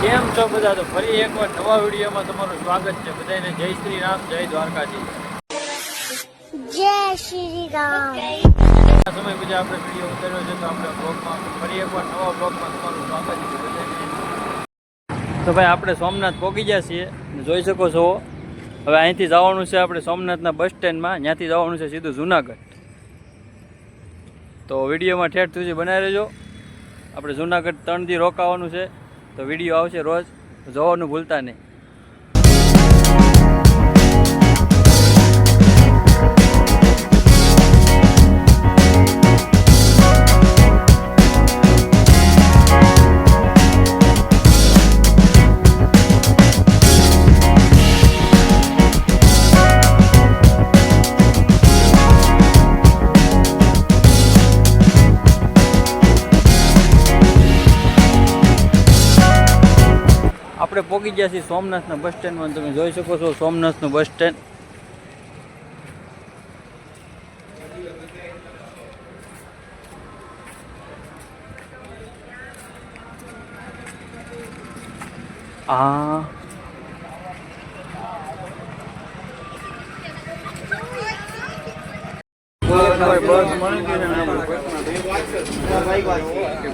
છો બધા? તો ફરી એકવાર નવા વિડીયોમાં તમારું સ્વાગત છે. બધાને જય શ્રી રામ જય દ્વારકાજી જય શ્રી રામ. સમય પછી આપણે વીડિયો ઉતાર્યો છે તો આપણે બ્લોગમાં ફરી એકવાર નવા બ્લોગમાં તમારું સ્વાગત છે બધાને. તો ભાઈ આપણે સોમનાથ પહોંચી ગયા છીએ. જોઈ શકો છો. હવે અહીંથી જવાનું છે આપણે સોમનાથના બસ સ્ટેન્ડમાં. ત્યાંથી જવાનું છે સીધું જુનાગઢ. તો વિડીયોમાં ઠેઠ સુધી બનાવી રહેજો. આપણે જુનાગઢ ત્રણ દી રોકાવાનું છે. તો વીડિયો આવશે રોજ જોવાનું ભૂલતા નહીં. આપણે પહોંચી ગયા છીએ સોમનાથના બસ સ્ટેન્ડમાં. તમે જોઈ શકો છો સોમનાથનું બસ સ્ટેન્ડ. આ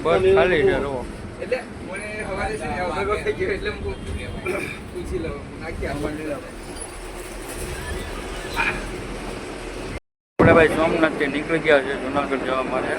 બસ ખાલી છે પૂછી લઉં. નાખી આપણે ભાઈ સોમનાથથી નીકળી ગયા છે જુનાગઢ જવા માટે.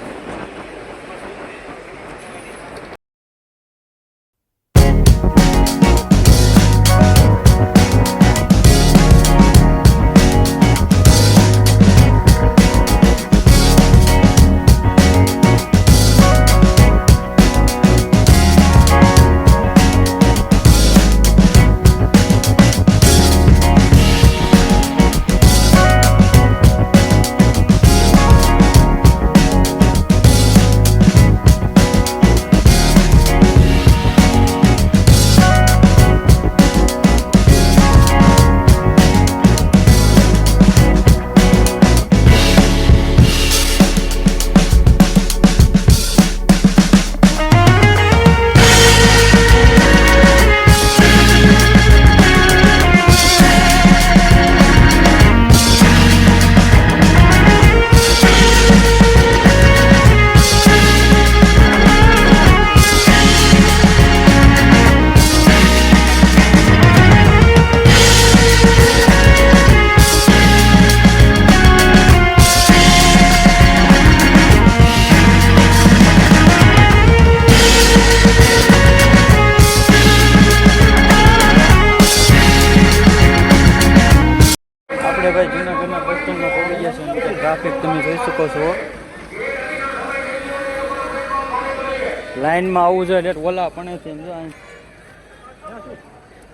લાઈનમાં આવવું જોઈએ એટલે ઓલા પણ સમજો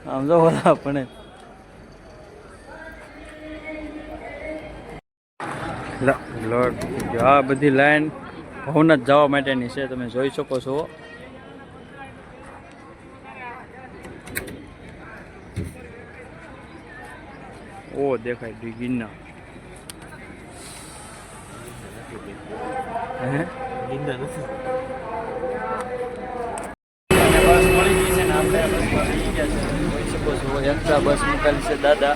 આમ જો ઓલા પણ આ બધી લાઈન ભવનાથ જવા માટેની છે, તમે જોઈ શકો છો. ઓ, દેખાય ડી હે? હે બસ મળી ગઈ છે ને આપણે બસમાં બેસી ગયા છે જોઈ શકો છો એક્સ્ટ્રા બસ મૂકેલી છે દાદા.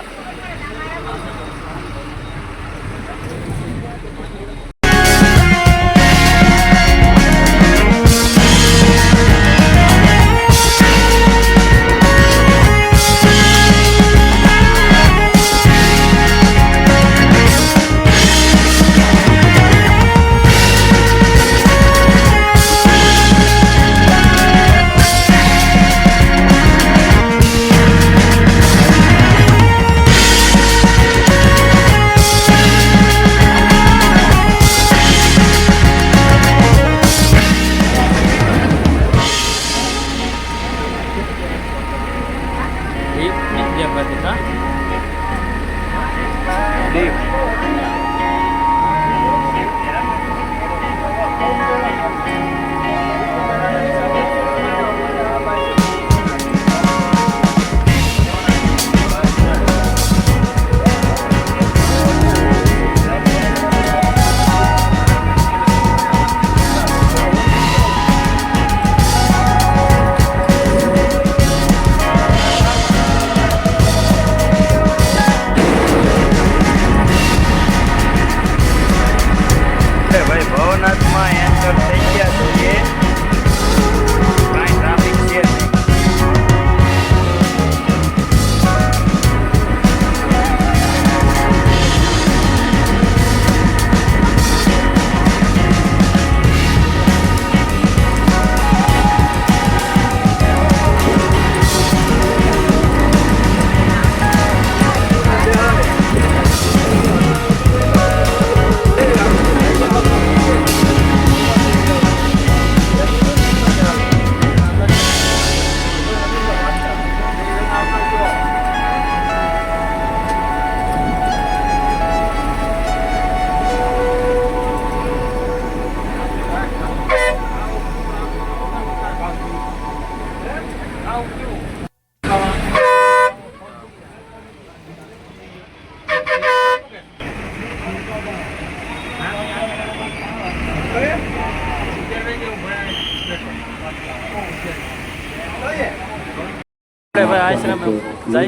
આપણે આશ્રમે ને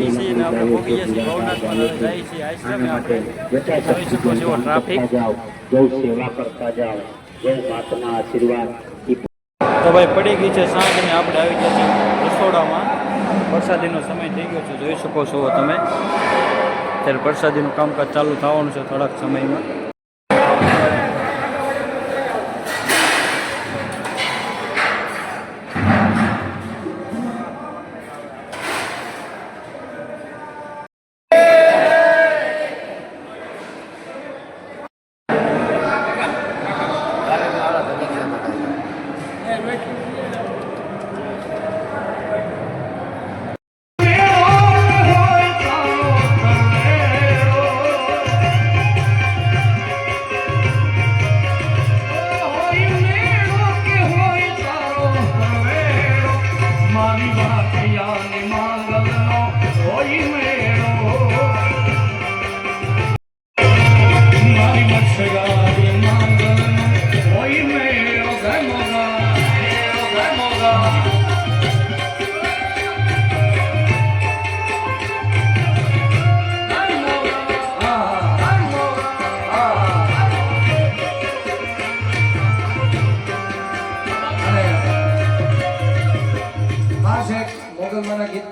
પડી ગઈ છે સાંજ અને આપણે આવી ગયા છીએ રસોડામાં. પ્રસાદીનો સમય થઈ ગયો છે, જોઈ શકો છો તમે. ત્યારે પ્રસાદીનું કામકાજ ચાલુ થવાનું છે થોડાક સમયમાં.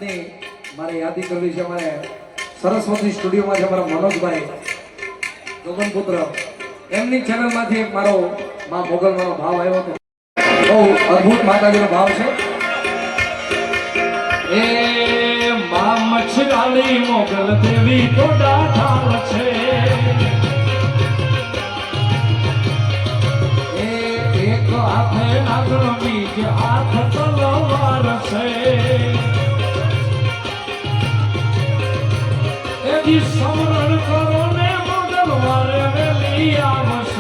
ગીતની મારે યાદી કરવી છે. મારે સરસ્વતી સ્ટુડિયોમાં છે મારા મનોજભાઈ ગગનપુત્ર, એમની ચેનલમાંથી એક મારો મા મોગલમાનો ભાવ આવ્યો હતો. બહુ અદ્ભુત માતાજીનો ભાવ છે. એ માં મચ્છરાળી મોગલ દેવી તો ડાઢાળ છે. એ એક હાથે નાગણ બીજ હાથ તલવાર છે. સમરણ કરો ને મોગલ વારે આવશે.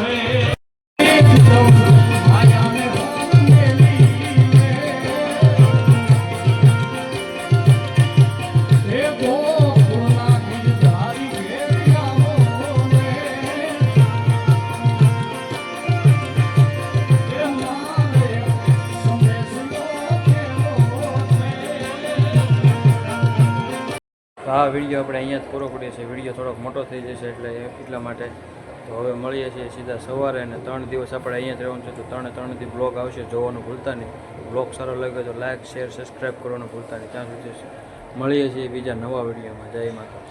તો આ વીડિયો આપણે અહીંયા જ પૂરો કરીએ છીએ. વીડિયો થોડોક મોટો થઈ જશે એટલે એટલા માટે તો હવે મળીએ છીએ સીધા સવારે અને ત્રણ દિવસ આપણે અહીંયા જ રહેવાનું છે. તો ત્રણે ત્રણથી બ્લોગ આવશે જોવાનું ભૂલતા નહીં. બ્લોગ સારો લાગ્યો તો લાઇક શેર, સબસ્ક્રાઈબ કરવાનું ભૂલતા નહીં. ત્યાં સુધી મળીએ છીએ બીજા નવા વિડીયોમાં. જય માતા